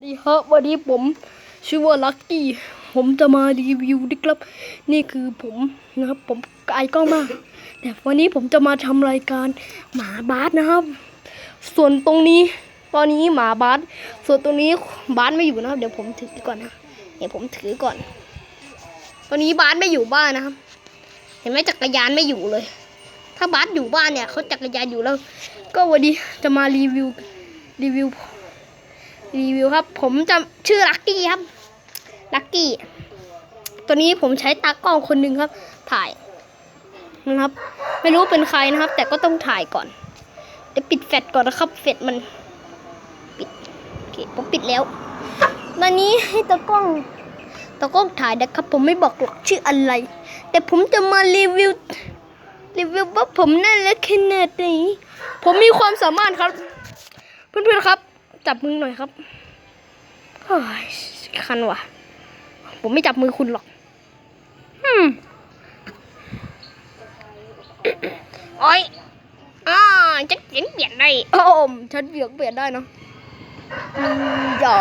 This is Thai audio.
สวัสดีครับวันนี้ผมชื่อว่าลักกี้ผมจะมารีวิวนะครับ นี่คือผมนะครับผมไกลกล้องมาก แต่วันนี้ผมจะมาทำรายการหมาบาสนะครับ ส่วนตรงนี้ ตอนนี้หมาบาสส่วนตรงนี้บาสไม่อยู่นะครับ เดี๋ยวผมถือก่อนนะเดี๋ยวผมถือก่อน ตอนนี้บาสไม่อยู่บ้านนะครับ เห็นไหมจักรยานไม่อยู่เลย ถ้าบาสอยู่บ้านเนี่ยเขาจักรยานอยู่แล้ว ก็วันนี้จะมารีวิวรีวิว รีวิวครับ ผมจะชื่อลักกี้ครับลักกี้ตัวนี้ผมใช้ตากล้องคนหนึ่งครับ ถ่ายนะครับ ไม่รู้เป็นใครนะครับ แต่ก็ต้องถ่ายก่อนเดี๋ยวปิดแฟลชก่อนนะครับแฟลชมันปิดโอเคผมปิดแล้วตอนนี้ให้ตากล้องตากล้องถ่ายนะครับ ผมไม่บอกหรอกชื่ออะไร แต่ผมจะมารีวิวรีวิวว่าผมน่ารักขนาดไหนผมมีความสามารถครับ เพื่อนๆครับ จับมือหน่อยครับเฮ้ยคันว่ะ ผมไม่จับมือคุณหรอกอืมโอ้ยอ่าจะเปลี่ยนเปลี่ยนได้โอ้มฉันเปลี่ยนเปลี่ยนได้เนาะอือย่า